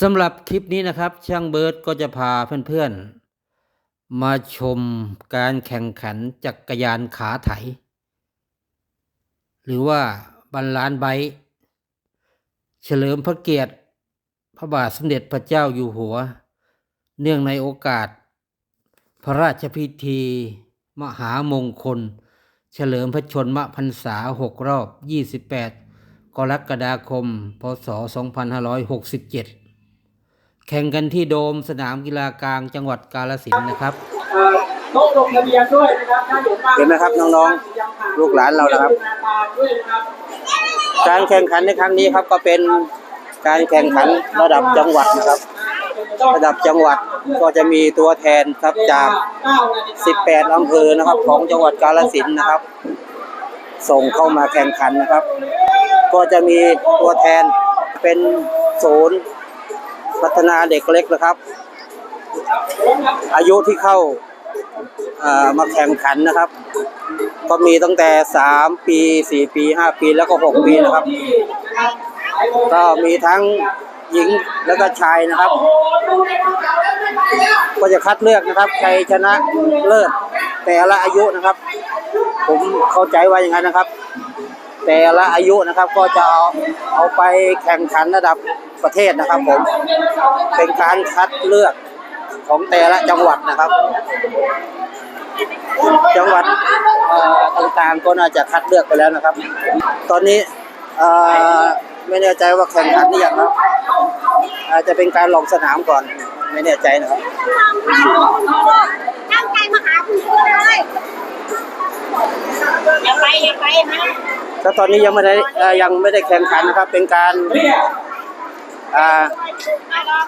สำหรับคลิปนี้นะครับ ช่างเบิร์ดก็จะพาเพื่อนๆ มาชมการแข่งขันจักรยานขาไถ หรือว่าบรรลานไบเฉลิมพระเกียรติ พระบาทสมเด็จพระเจ้าอยู่หัว เนื่องในโอกาส พระราชพิธี มหามงคล เฉลิมพระชนมพรรษา6รอบ 28 กรกฎาคม พศ 2567 แข่งกันที่โดมสนามกีฬากลางจังหวัดกาฬสินธุ์นะครับเอ่อโต๊ะลงทะเบียนด้วยนะครับถ้าเดี๋ยวว่างเห็นไหมครับน้องๆ ลูกหลานเรานะครับ ด้วยนะครับการแข่งขันในครั้งนี้ครับก็เป็นการแข่งขันระดับจังหวัดนะครับ ระดับจังหวัดก็จะมีตัวแทนครับจาก 18อำเภอนะครับของจังหวัดกาฬสินธุ์นะครับ ส่งเข้ามาแข่งขันนะครับ ก็จะมีตัวแทนเป็นศูนย์ พัฒนาเด็กเล็กนะครับ อายุที่เข้ามาแข่งขันนะครับ ก็มีตั้งแต่ 3 ปี 4 ปี 5 ปีแล้วก็ 6 ปีนะครับ ก็มีทั้งหญิงแล้วก็ชายนะครับ ก็จะคัดเลือกนะครับใครชนะเลิศแต่ละอายุนะครับ ผมเข้าใจว่าอย่างนั้นนะครับ แต่ละอายุนะครับก็จะเอาเอาไปแข่งขันระดับประเทศนะครับผม เป็นการคัดเลือกของแต่ละจังหวัดนะครับ จังหวัดเอ่อต่างๆก็น่าจะคัดเลือกไปแล้วนะครับ ตอนนี้เอ่อไม่แน่ใจว่าแข่งขันหรือยังครับอาจจะเป็นการลองสนามก่อน ไม่แน่ใจนะครับตั้งใจมาหาคุณครูเลยอย่าไปอย่าไปนะถ้าตอนนี้ยังไม่ได้เอ่อยังไม่ได้แข่งขันนะครับ เป็นการ อ่า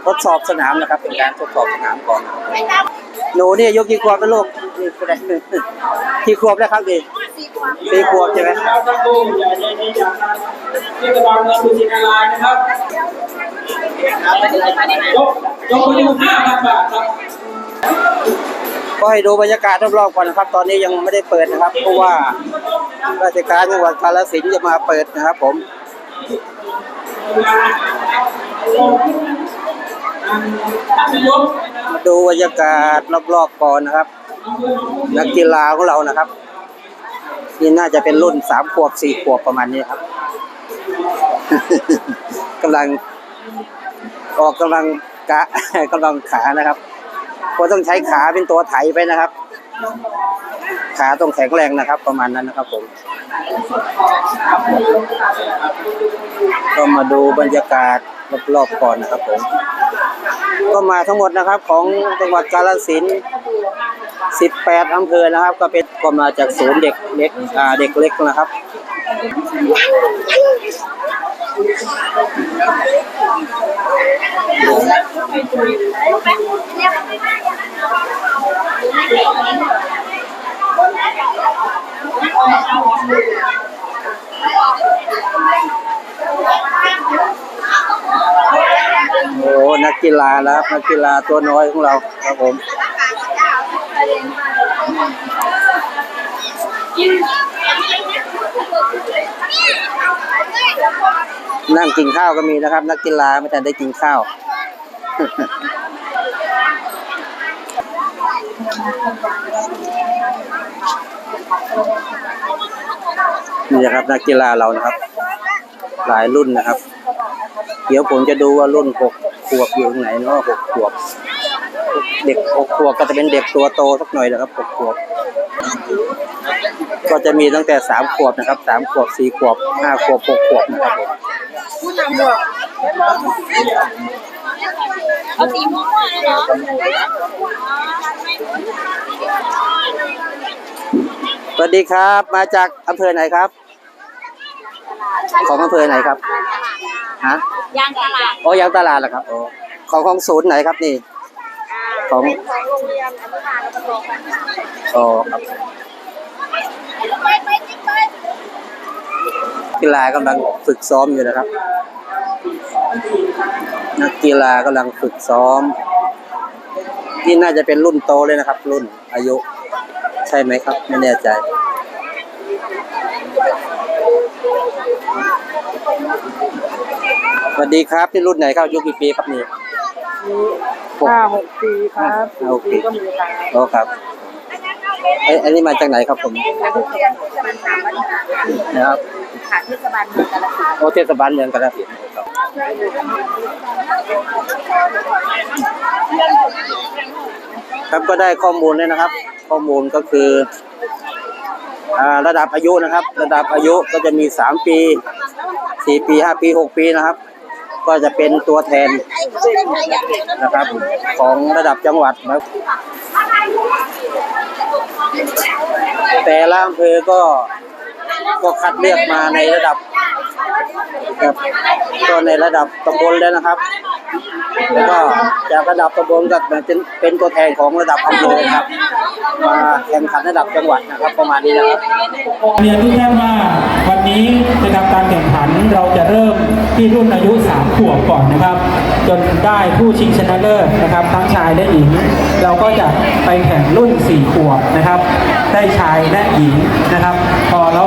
ทดสอบสนามนะครับเป็นการทดสอบสนามก่อนนะครับหนูนี่อายุกี่ขวบเป็นลูกนี่ก็ได้กี่ขวบแล้วครับนี่สี่ขวบใช่ไหมก็ดูอย่าอย่าอย่าอย่าเทศบาลเมืองสุรินทร์ลายนะครับยกยกมือห้าพันบาทครับก็ให้ดูบรรยากาศรอบๆก่อนนะครับ ตอนนี้ยังไม่ได้เปิดนะครับ เพราะว่าราชการจังหวัดกาฬสินธุ์จะมาเปิดนะครับผม ดูบรรยากาศรอบๆก่อนนะครับ นักกีฬาของเรานะครับนี่น่าจะเป็นรุ่นสามขวบสี่ขวบประมาณนี้ครับกำลัง ออกกำลังกะกำลังขานะครับก็ต้องใช้ขาเป็นตัวไถไปนะครับ ขาต้องแข็งแรงนะครับ ประมาณนั้นนะครับ ผม ก็มาดูบรรยากาศ รอบๆก่อนนะครับผมก็มาทั้งหมดนะครับของจังหวัดกาฬสินธุ์18อำเภอนะครับ ก็เป็นก็มาจากศูนย์เด็กเล็กอ่าเด็กเล็กนะครับโอ้นั กกีฬาแล้วครับนักกีฬาตัวน้อยของเราครับผมนั่งกินข้าวก็มีนะครับ นักกีฬาไม่ทันได้กินข้าว นี่นะครับนักกีฬาเรานะครับ หลายรุ่นนะครับ เดี๋ยวผมจะดูว่ารุ่นหกขวบอยู่ตรงไหนเนาะหกขวบ เด็กหกขวบก็จะเป็นเด็กตัวโตสักหน่อยนะครับหกขวบ ก็จะมีตั้งแต่สามขวบนะครับสามขวบสี่ขวบห้าขวบหกขวบนะครับผมเอาสีม่วงเลยเหรอสวัสดีครับ มาจากอำเภอไหนครับ ของอำเภอไหนครับ ฮะยางตลาดอ๋อยางตลาดเหรอครับอ๋อของของศูนย์ไหนครับนี่ ของเป็นของโรงเรียนอนุบาลและประถมค่ะอ๋อครับไปไปไปกีฬากำลังฝึกซ้อมอยู่นะครับ นักกีฬากำลังฝึกซ้อม นี่น่าจะเป็นรุ่นโตเลยนะครับ รุ่นอายุ ใช่ไหมครับ ไม่แน่ใจเสวัสดีครับนี่รุ่นไหนครับอายุกี่ปีครับนี่ห้าหกปีครับห้าหกปีก็มีครับโอ้ครับไอ้อันนี้มาจากไหนครับผมนักเรียนเทศบาลสามวัฒนานะครับค่ะเทศบาลเมืองกาฬสินธุ์โอเทศบาลเมืองกาฬสินธุ์ครับครับก็ได้ข้อมูลเลยนะครับ ข้อมูลก็คืออ่าระดับอายุนะครับ ระดับอายุก็จะมีสามปีสี่ปีห้าปีหกปีนะครับ ก็จะเป็นตัวแทนนะครับของระดับจังหวัดนะแต่ละอำเภอก็ก็คัดเลือกมาในระดับ ครับก็ในระดับตำบลแล้วนะครับ แล้วก็จากระดับตำบลก็เป็นเป็นตัวแทนของระดับอำเภอครับ มาแข่งขันระดับจังหวัดนะครับ ประมาณนี้นะครับเรียนทุกท่านว่าวันนี้นะครับการแข่งขันเราจะเริ่มที่รุ่นอายุ3ขวบก่อนนะครับ จนได้ผู้ชิงชนะเลิศนะครับทั้งชายและหญิง เราก็จะไปแข่งรุ่น4ขวบนะครับ ได้ชายและหญิงนะครับ พอเรา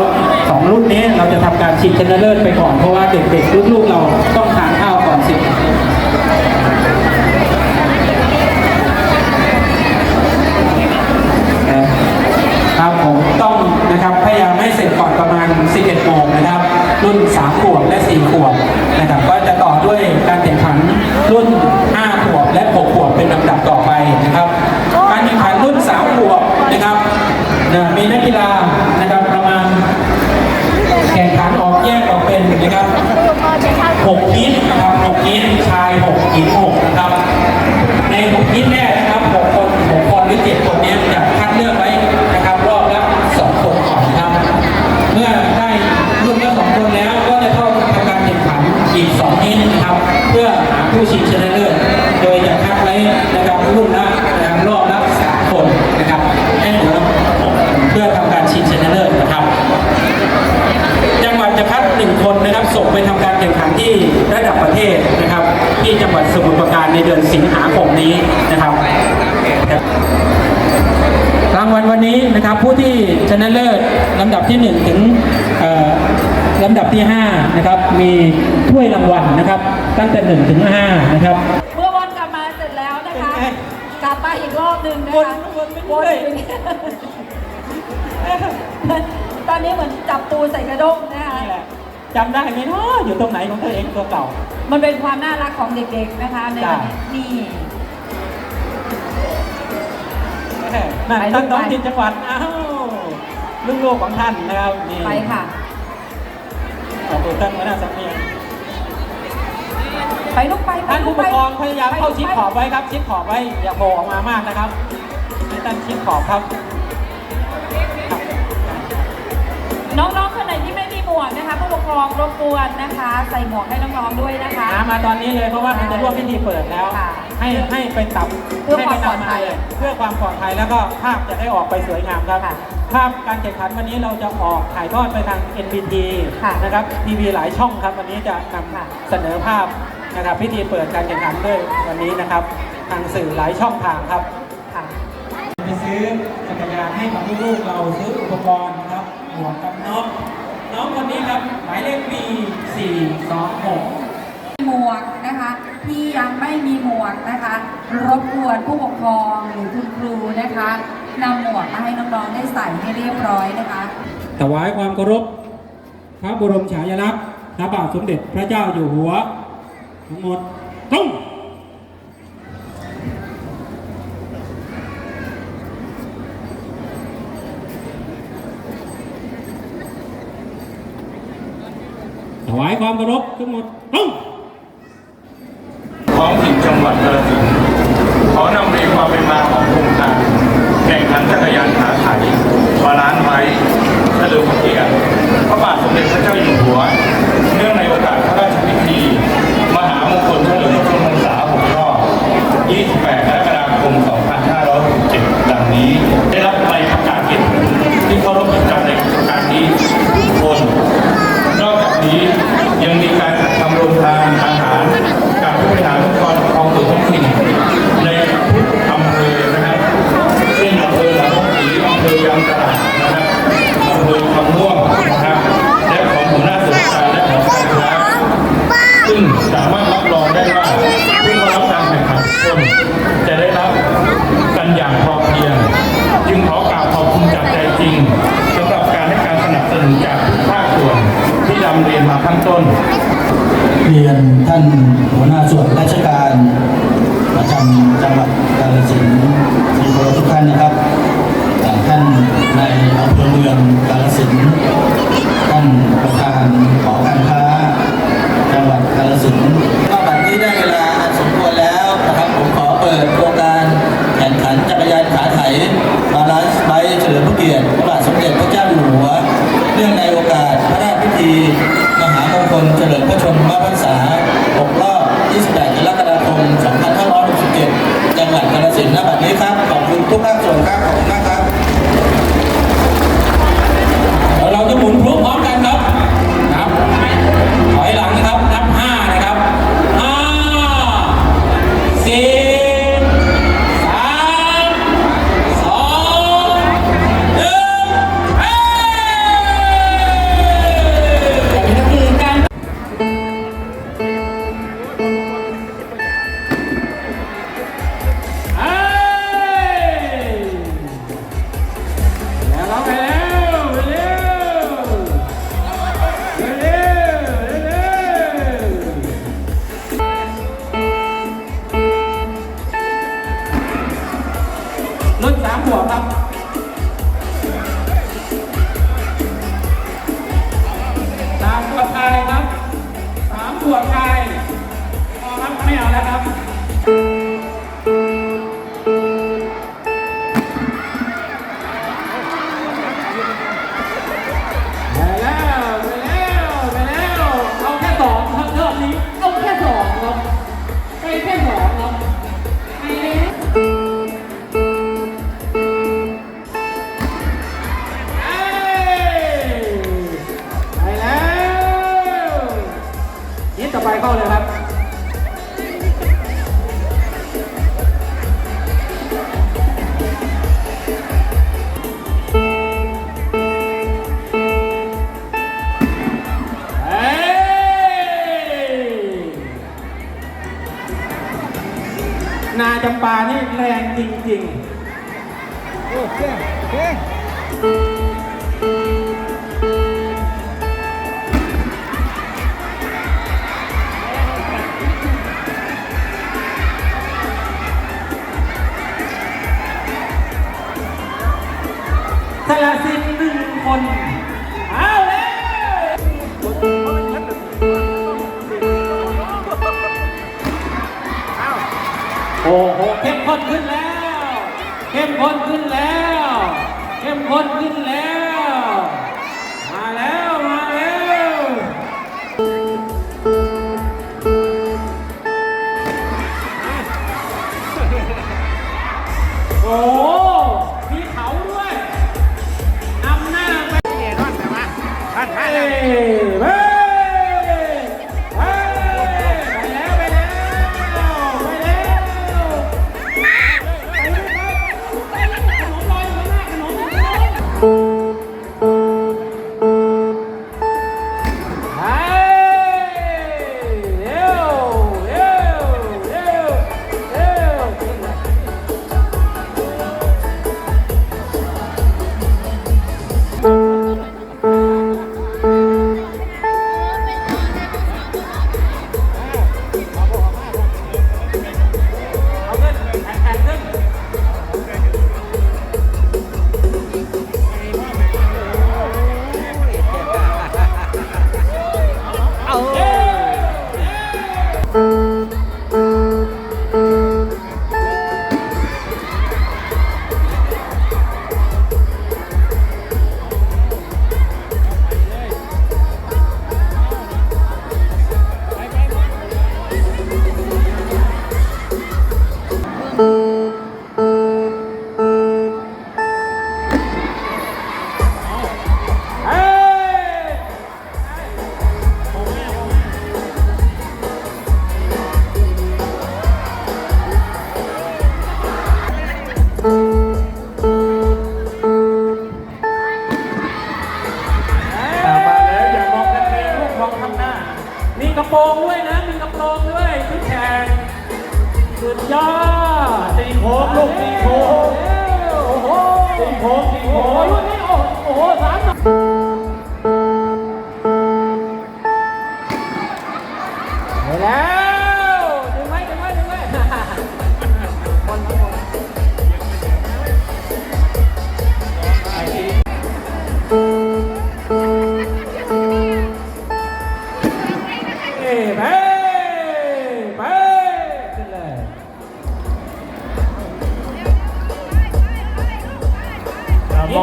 สองรุ่นนี้เราจะทำการชิงชนะเลิศไปก่อนเพราะว่าเด็กๆลูกๆเราต้องทานข้าวก่อนสิครับผมต้องนะครับพยายามให้เสร็จก่อนประมาณ 11โมงนะครับ รุ่น 3 ขวบและ 4 ขวบ จำได้ไหมเนาะอยู่ตรงไหนของตัวเองตัวเก่า มันเป็นความน่ารักของเด็กๆนะคะในวันนี้นี่ นั่นไปท่านลูกท้องไปถิ่นจังหวัดอ้าวลูกๆของท่านนะครับนี่ไปค่ะ ขอบคุณท่านหัวหน้าสังเวียนไปลูกไปไปท่านลูผู้กปไปกครองพยายามเข้าชิดขอบไปไว้ครับ ชิดขอบไว้อย่าโผล่ออกมามากนะครับให้ท่านชิดขอบครับครับ นะคะผู้ปกครองรบกวนนะคะ ใส่หมวกให้น้องๆด้วยนะคะ หามาตอนนี้เลยเพราะว่ามันจะร่วมพิธีเปิดแล้ว ค่ะให้ให้ไปตับเพื่อให้ความไปปลอดนำภัยเลยเพื่อความปลอดภัยแล้วก็ภาพจะได้ออกไปสวยงามครับ ค่ะภาพการแข่งขันวันนี้เราจะออกถ่ายทอดไปทาง NBT ค่ะนะครับทีวีหลายช่องครับ วันนี้จะนำค่ะเสนอภาพนะครับพิธีเปิดการแข่งขันด้วยวันนี้นะครับ ทางสื่อหลายช่องทางครับ ค่ะ ไปซื้อจักรยานให้กับลูกๆเราซื้ออุปกรณ์นะครับหมวกกันน็อก เลข B 4 2 6หมวกนะคะ ที่ยังไม่มีหมวกนะคะ รบกวนผู้ปกครองหรือคุณครูนะคะนำหมวกมาให้น้องๆได้ใส่ให้เรียบร้อยนะคะถวายความเคารพพระบรมฉายาลักษณ์พระบาทสมเด็จพระเจ้าอยู่หัว ทั้งหมดตรง ถวายความเคารพทั้งหมดตรงท้องถิ่นจังหวัดกาฬสินธุ์ขอนำเรียนความเป็นมาของโครงการแข่งขันจักรยานขาไถบาลานไว้เฉลิมพระเกียรติพระบาทสมเด็จพระเจ้าอยู่หัว เนื่องในโอกาสพระราชพิธี มหามงคลเฉลิมพระชนมพรรษา6รอบ28 เรียนมาข้างต้น เรียนท่านหัวหน้าส่วนราชการประจำจังหวัดกาฬสินธุ์ทุกท่านนะครับท่านในอำเภอเมืองกาฬสินธุ์ โอ้โหเข้มข้นขึ้นแล้ว เข้มข้นขึ้นแล้ว เข้มข้นขึ้นแล้ว มาแล้ว มาแล้วโอ้มีเขาด้วยนำหน้าไปเฮ้ย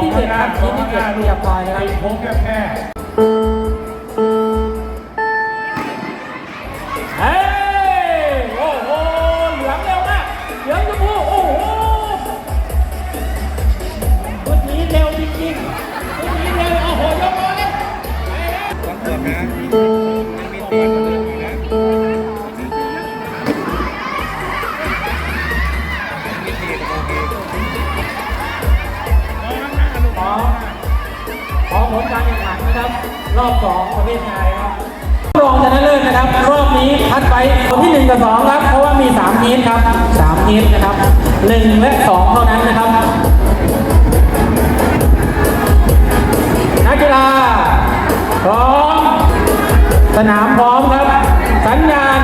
ที่เจ็ดครับทีมที่เจ็ดเรียบร้อยนะครับโค้งแคบ รอบสองประเภทชายครับรองชนะเลิศนะครับ รอบนี้พัดไปคนที่หนึ่งกับสองครับ เพราะว่ามีสามทีมครับสามทีมนะครับหนึ่งและสองเท่านั้นนะครับ นักกีฬาพร้อม สนามพร้อมครับ สัญญาณ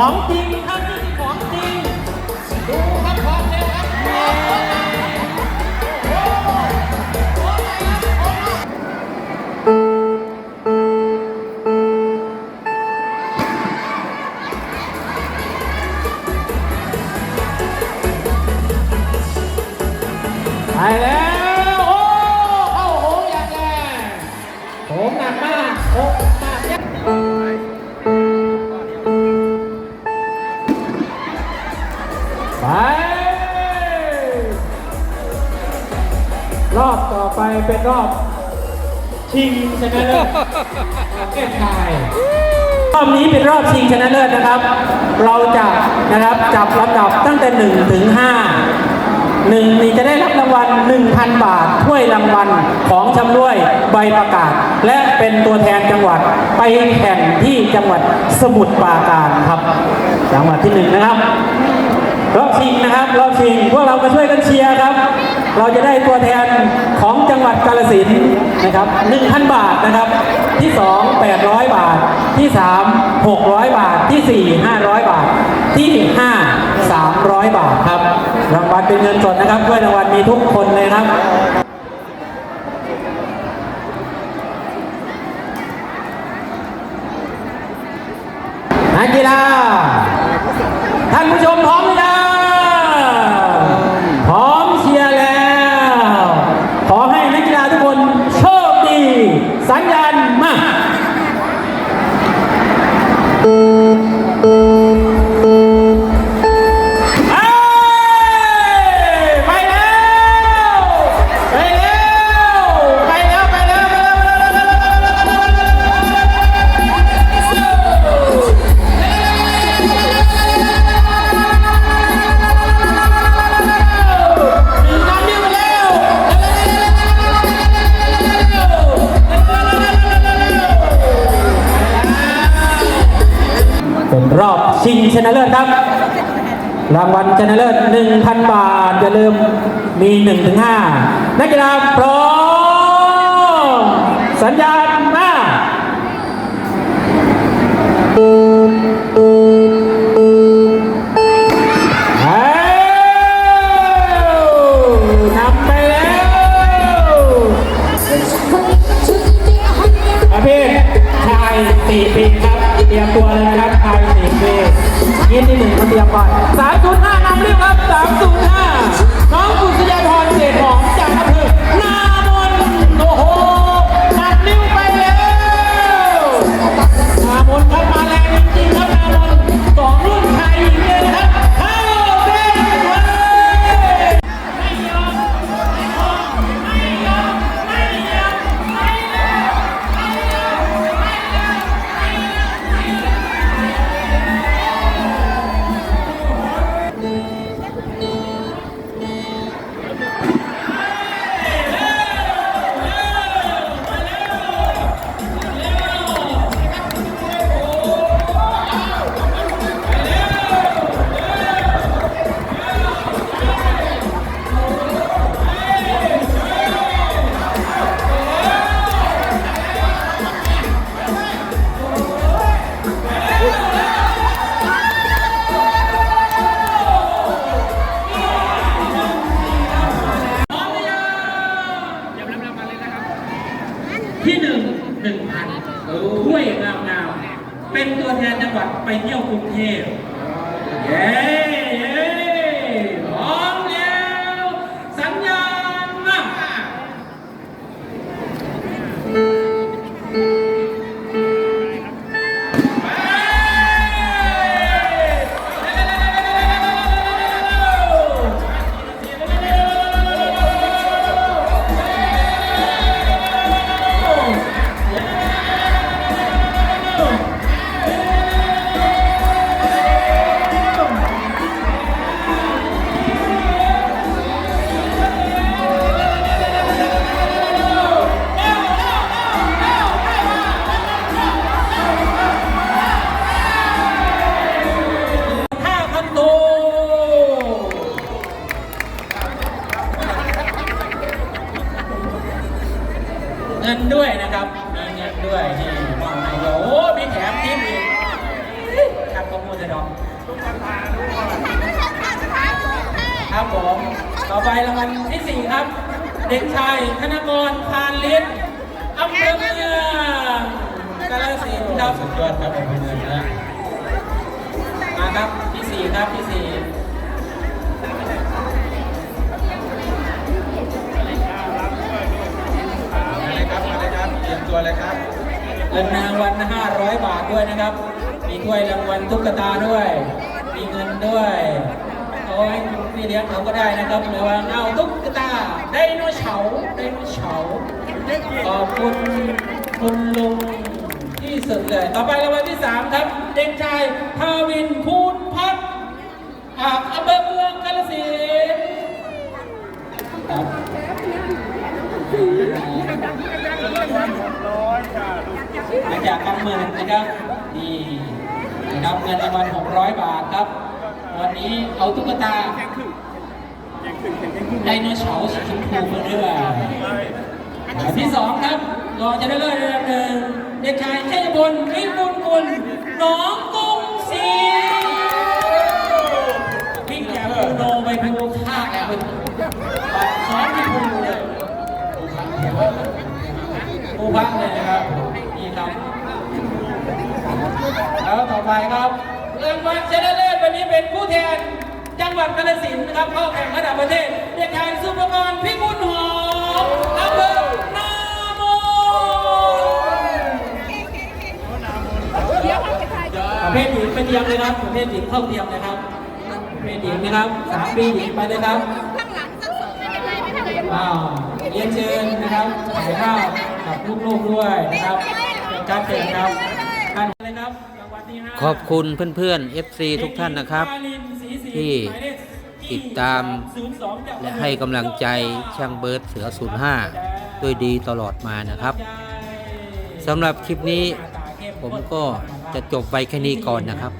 ขอ นะครับ จับลำดับตั้งแต่ 1 ถึง5หนึ่งนี่จะได้รับรางวัล 1,000 บาทถ้วยรางวัลของชำร่วยใบประกาศ และเป็นตัวแทนจังหวัดไปแข่งที่จังหวัดสมุทรปราการครับจังหวัดที่หนึ่งนะครับ รอบชิงนะครับรอบชิงพวกเรามาช่วยกันเชียร์ครับ เราจะได้ตัวแทนของจังหวัดกาฬสินนะครับ 1,000 บาทนะครับ ที่ 2 800 บาท ที่ 3 600 บาท ที่ 4 500 บาท ที่ 5 300 บาทครับ รางวัลเป็นเงินสดนะครับด้วยรางวัลมีทุกคนเลยครับนักกีฬาท่านผู้ชมาทุกคนโชคดี สัญญาณมา ชนะเลิศครับ รางวัลชนะเลิศ1,000 บาทอย่าลืมมี 1-5 นักกีฬาพร้อมสัญญาณ เด็กชายธนกรพานลิศอำเภอเมืองกาฬสินธุ์ครับสุดยอดครับอำเภอเมืองนะมาครับที่สี่ครับที่สี่มาเลยครับมาเลยครับเตรียมตัวเลยครับเงินรางวัล500 บาทด้วยนะครับ มีถ้วยรางวัลตุ๊กตาด้วย มีเงินด้วย เอาให้พี่เลี้ยงเขาก็ได้นะครับหรือว่าเอาตุ๊กตาไดโนเสาร์ไดโนเสาร์ขอบคุณคุณลุงที่สุดเลย ต่อไปรางวัลที่สามครับ เด็กชายทาวินพูนพัฒน์จากอำเภอเมืองกาฬสินธุ์ครับมาจากกำเมืองนะครับนี่นะครับเงินรางวัล600 บาทครับ วันนี้เอาตุ๊กตาไดโนเสาร์สีชมพูมาด้วยอันที่สองครับรองจะได้เลิศระดับหนึ่งเด็กชายชัยพลวิบุญกุลหน้องกรุงศรีวิ่งจากภูโนไปภูท่าแอบไปปัดซ้อนที่ภูเลยภูพักเลยนะครับนี่ครับแล้วต่อไปครับรางวัลชนะเลิศวันนี้ เป็นผู้แทนจังหวัดกาฬสินธุ์นะครับเข้าแข่งระดับประเทศ เด็กชายสุภกรพิบูลหอมอำเภอนาโมประเภทหญิงไปเตรียมเลยครับประเภทหญิงเข้าเตรียมเลยครับประเภทหญิงนะครับสามปีหญิงไปเลยครับอ้าวเรียนเชิญนะครับถ่ายภาพกับลูกๆด้วยนะครับเป็นการแข่งครับท่านเลยครั ขอบคุณเพื่อนๆ FC ทุกท่านนะครับ ที่ติดตามและให้กำลังใจช่างเบิร์ดเสือ 05 ด้วยดีตลอดมานะครับสำหรับคลิปนี้ผมก็จะจบไว้แค่นี้ก่อนนะครับ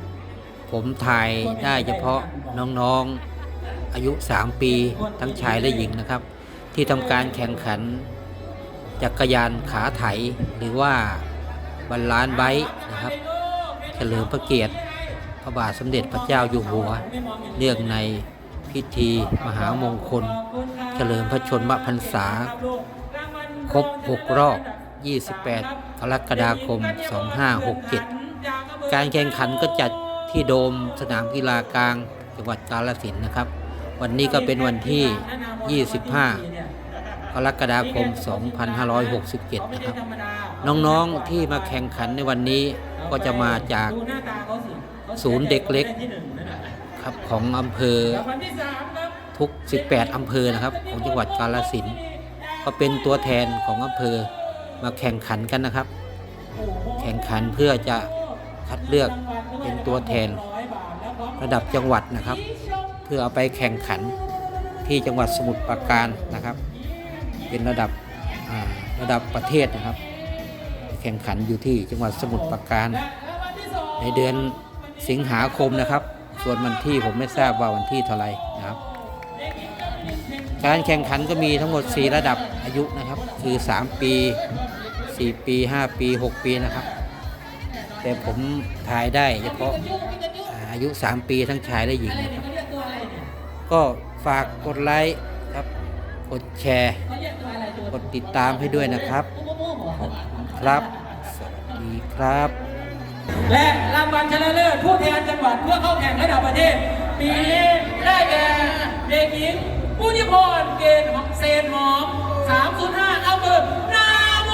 ผมถ่ายได้เฉพาะน้องๆอายุ 3 ปีทั้งชายและหญิงนะครับ ที่ทำการแข่งขันจักรยานขาไถหรือว่าบรรลานซ์ไบค์นะครับเฉลิมพระเกียรติ พระบาทสมเด็จพระเจ้าอยู่หัว เนื่องในพิธีมหามงคล เฉลิมพระชนมพรรษา ครบ 6 รอบ 28 กรกฎาคม 2567 การแข่งขันก็จัดที่โดมสนามกีฬากลางจังหวัดกาฬสินธุ์นะครับ วันนี้ก็เป็นวันที่ 25 กรกฎาคม 2567 นะครับ น้องๆที่มาแข่งขันในวันนี้ ก็จะมาจากศูนย์เด็กเล็กครับของอำเภอทุก 18 อำเภอนะครับ ของจังหวัดกาฬสินธุ์ก็เป็นตัวแทนของอำเภอมาแข่งขันกันนะครับ แข่งขันเพื่อจะคัดเลือกเป็นตัวแทนระดับจังหวัดนะครับ เพื่อเอาไปแข่งขันที่จังหวัดสมุทรปราการนะครับ เป็นระดับระดับประเทศนะครับ แข่งขันอยู่ที่จังหวัดสมุทรปราการ ในเดือนสิงหาคมนะครับ ส่วนวันที่ผมไม่ทราบว่าวันที่เท่าไรนะครับ การแข่งขันก็มีทั้งหมด 4 ระดับอายุนะครับ คือ 3 ปี 4 ปี 5 ปี 6 ปีนะครับ แต่ผมถ่ายได้เฉพาะอายุ 3 ปีทั้งชายและหญิงนะครับ ก็ฝากกดไลค์ครับ กดแชร์ กดติดตามให้ด้วยนะครับ คุณครับ สวัสดีครับ และรางวัลชนะเลิศผู้แทนจังหวัดเพื่อเข้าแข่งระดับประเทศ ปีนี้ได้แก่เด็กหญิงผู้นิพนธ์เกณฑ์ของเซนหอม 305อำเภอนาโม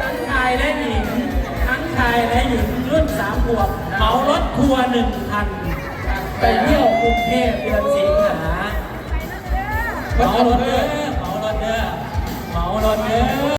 ทั้งชายและหญิง ทั้งชายและหญิงรุ่นสามขวบเหมารถทัวร์หนึ่งคันไปเที่ยวกรุงเทพเดือนสิงหาเหมารถเด้อ เหมารถเด้อเหมารถเด้อ